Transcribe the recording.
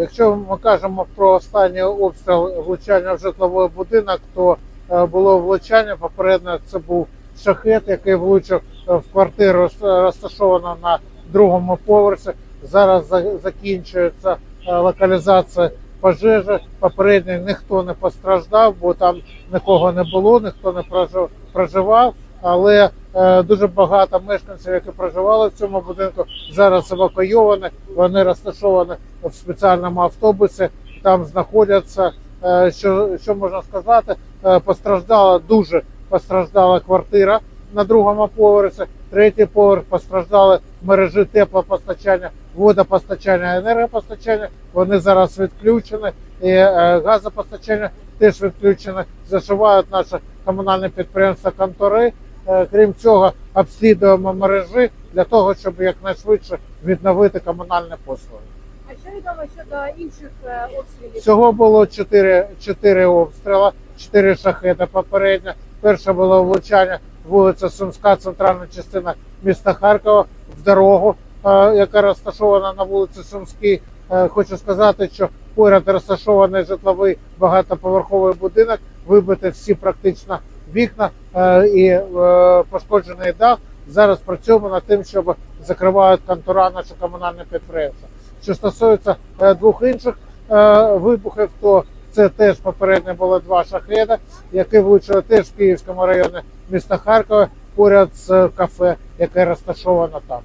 Якщо ми кажемо про останній обстріл влучання в житловий будинок, то е, було влучання. Попередньо це був шахет, який влучив е, в квартиру с- розташовану на другому поверсі. Зараз закінчується е, локалізація пожежі. Попередньо ніхто не постраждав, бо там нікого не було, ніхто не прожив- проживав. Але е, дуже багато мешканців, які проживали в цьому будинку, зараз евакуйовані. Вони розташовані в спеціальному автобусі. Там знаходяться. Е, що, що можна сказати? Е, постраждала дуже постраждала квартира на другому поверсі. Третій поверх постраждали мережі теплопостачання, водопостачання, енергопостачання. Вони зараз відключені, і е, газопостачання теж відключене. Зашивають наші комунальні підприємства контори. Крім цього, обслідуємо мережі для того, щоб якнайшвидше відновити комунальні послуги. А що відомо щодо інших е, обстрілів? Всього було 4, 4 обстріли, 4 шахеди попередньо. Перше було влучання вулиця Сумська, центральна частина міста Харкова в дорогу, е, яка розташована на вулиці Сумській. Е, Хочу сказати, що поряд розташований житловий багатоповерховий будинок, вибити всі практично вікна і пошкоджений дах. Зараз працюємо над тим, щоб закривають контура наші комунальні підприємства. Що стосується е, двох інших е, вибухів, то це теж попередньо було два шахеда, які влучили теж в Київському районі міста Харкова поряд з кафе, яке розташовано там.